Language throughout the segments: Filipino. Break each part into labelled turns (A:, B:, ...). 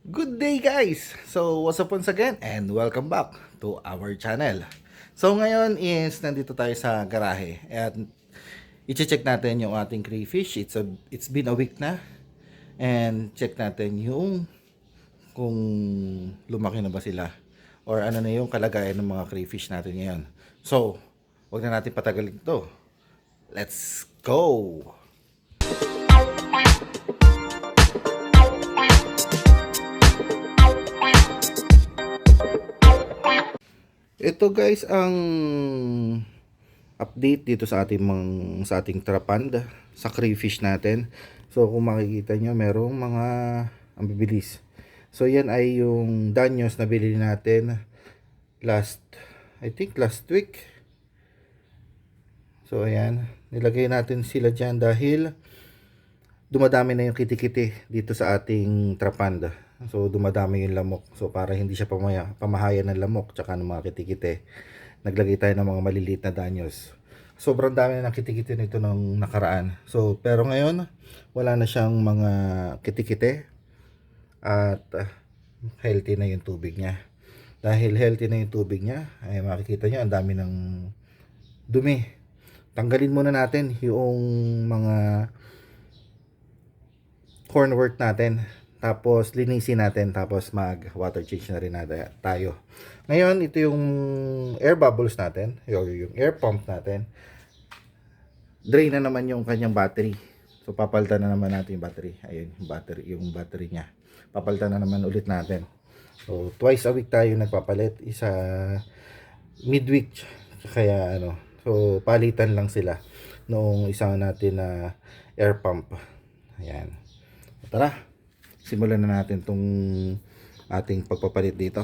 A: Good day guys! So what's up once again and welcome back to our channel. So ngayon is nandito tayo sa garahe at i-check natin yung ating crayfish. It's, a, it's been a week na and check natin yung kung lumaki na ba sila or ano na yung kalagayan ng mga crayfish natin ngayon. So, wag na natin patagalin to. Let's go! Ito guys ang update dito sa ating mga, sa ating trapand sa crayfish natin. So kung makikita nyo merong mga ang bibilis. So yan ay yung danyos na bilhin natin last I think last week. So ayan, nilagay natin sila dyan dahil dumadami na yung kitikiti dito sa ating trapanda. So dumadami yung lamok. So para hindi siya pamaya, pamahayan ng lamok tsaka ng mga kitikite, naglagay tayo ng mga maliliit na danyos. Sobrang dami na ng kitikite nito nung nakaraan. So pero ngayon wala na siyang mga kitikite at uh, healthy na yung tubig niya. Dahil healthy na yung tubig niya, ay makikita niyo ang dami ng dumi. Tanggalin muna natin yung mga cornwork natin. Tapos linisin natin tapos mag water change na rin natin tayo. Ngayon ito yung air bubbles natin, yung, air pump natin. Drain na naman yung kanyang battery. So papalitan na naman natin yung battery. Ayun battery, yung battery niya. Papalitan na naman ulit natin. So twice a week tayo nagpapalit, isa midweek kaya ano. So palitan lang sila noong isa natin na air pump. Ayan. Tara simulan na natin tong ating pagpapalit dito.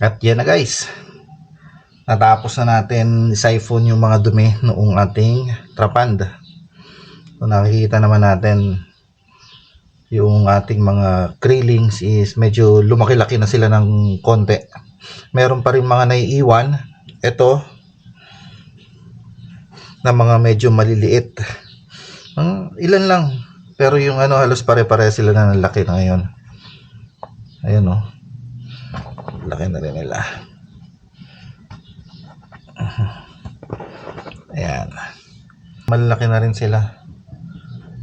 A: At yan na guys. Natapos na natin siphon yung mga dumi noong ating trapand. So nakikita naman natin yung ating mga krillings is medyo lumaki-laki na sila ng konti. Meron pa rin mga naiiwan. Ito na mga medyo maliliit. Ang ilan lang. Pero yung ano halos pare-pare sila na ng laki na ngayon. Ayun oh. Laki na rin nila. Ayan. Malaki na rin sila.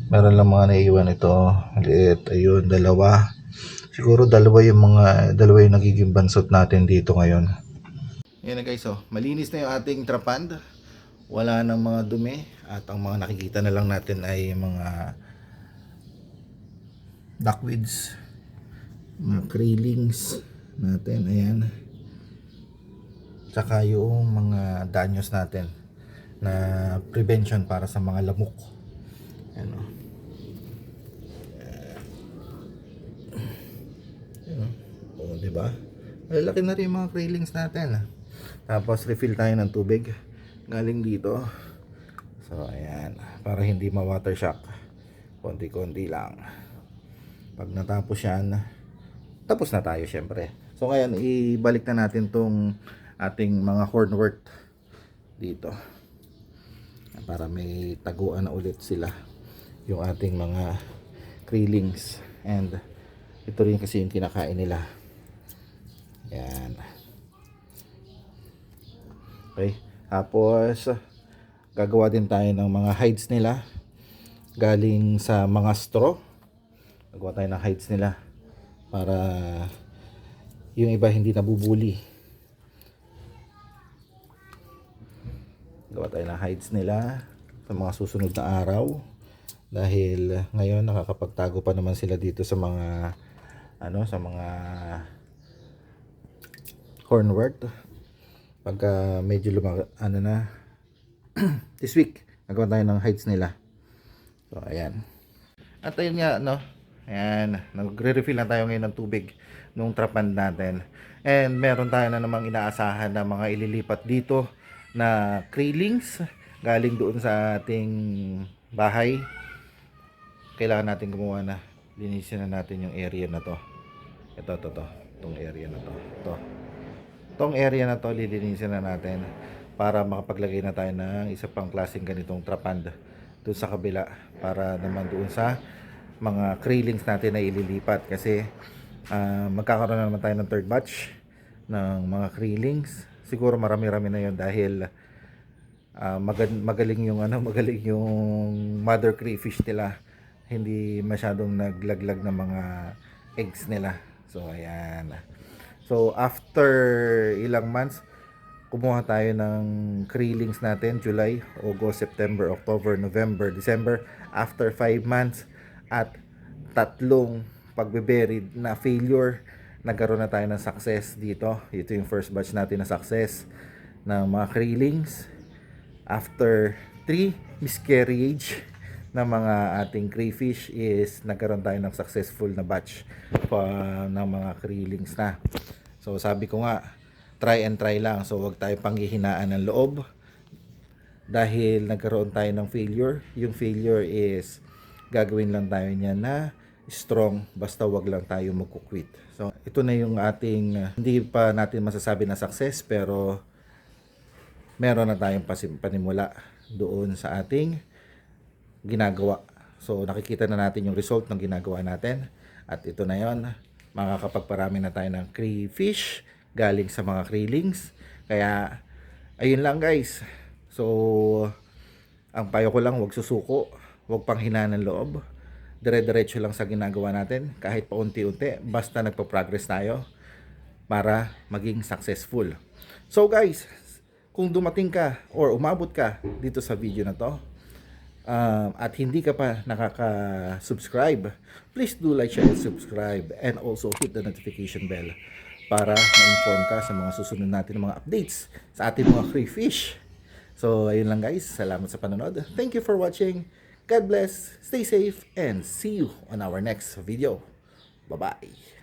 A: Meron lang mga naiiwan ito. Maliit. Ayun, dalawa. Siguro dalawa yung mga, dalawa yung nagiging bansot natin dito ngayon. Ayan na guys, oh. Malinis na yung ating trapand. Wala nang mga dumi. At ang mga nakikita na lang natin ay mga duckweeds. Mga krillings natin. Ayan. Tsaka yung mga danyos natin na prevention para sa mga lamok. Ayan o. Ayan o. O, diba? Malaki na rin mga krillings natin. Tapos refill tayo ng tubig. Galing dito. So, ayan. para hindi ma-water shock. Konti-konti lang. Pag natapos yan, tapos na tayo syempre. So ngayon, ibalik na natin tong ating mga hornwort dito. Para may taguan na ulit sila yung ating mga krillings. And ito rin kasi yung kinakain nila. Yan. Okay. Tapos, gagawa din tayo ng mga hides nila. Galing sa mga straw. Gagawa tayo ng hides nila. Para yung iba hindi nabubuli. Gawa tayo ng hides nila sa mga susunod na araw. Dahil ngayon nakakapagtago pa naman sila dito sa mga ano sa mga hornwort pagka medyo lumag ano na this week nagawa tayo ng hides nila so ayan at ayun nga no ayan nagre-refill na tayo ngayon ng tubig nung trapan natin. And meron tayo na namang inaasahan na mga ililipat dito na krillings galing doon sa ating bahay. Kailangan natin gumawa na linisin na natin yung area na to. Ito to to tong area na to. To tong area na to lilinisin na natin para makapaglagay na tayo ng isa pang klaseng ganitong trapand doon sa kabila para naman doon sa mga krillings natin na ililipat kasi ah, magkakaroon na naman tayo ng third batch ng mga krillings siguro marami-rami na yon dahil ah, magan- magaling yung ano magaling yung mother crayfish nila. Hindi masyadong naglaglag ng mga eggs nila. So ayan. So after ilang months kumuha tayo ng krillings natin July, August, September, October, November, December. After 5 months at tatlong pagbe-buried na failure nagkaroon na tayo ng success dito ito yung first batch natin na success ng mga krillings after 3 miscarriage ng mga ating crayfish is nagkaroon tayo ng successful na batch pa ng mga krillings na. So sabi ko nga, try and try lang. So wag tayo panghihinaan ng loob dahil nagkaroon tayo ng failure. Yung failure is gagawin lang tayo niya na strong basta wag lang tayo magkukwit. So ito na yung ating uh, hindi pa natin masasabi na success pero meron na tayong panimula doon sa ating ginagawa. So nakikita na natin yung result ng ginagawa natin at ito na yon makakapagparami na tayo ng crayfish galing sa mga krillings. Kaya ayun lang guys. So ang payo ko lang wag susuko, wag pang ng loob. Dire-diretso lang sa ginagawa natin kahit paunti-unti basta nagpo-progress tayo para maging successful. So guys, kung dumating ka or umabot ka dito sa video na to, um, at hindi ka pa nakaka-subscribe, please do like, share, and subscribe and also hit the notification bell para ma-inform ka sa mga susunod natin mga updates sa ating mga crayfish. So, ayun lang guys. Salamat sa panonood. Thank you for watching. God bless, stay safe, and see you on our next video. Bye-bye.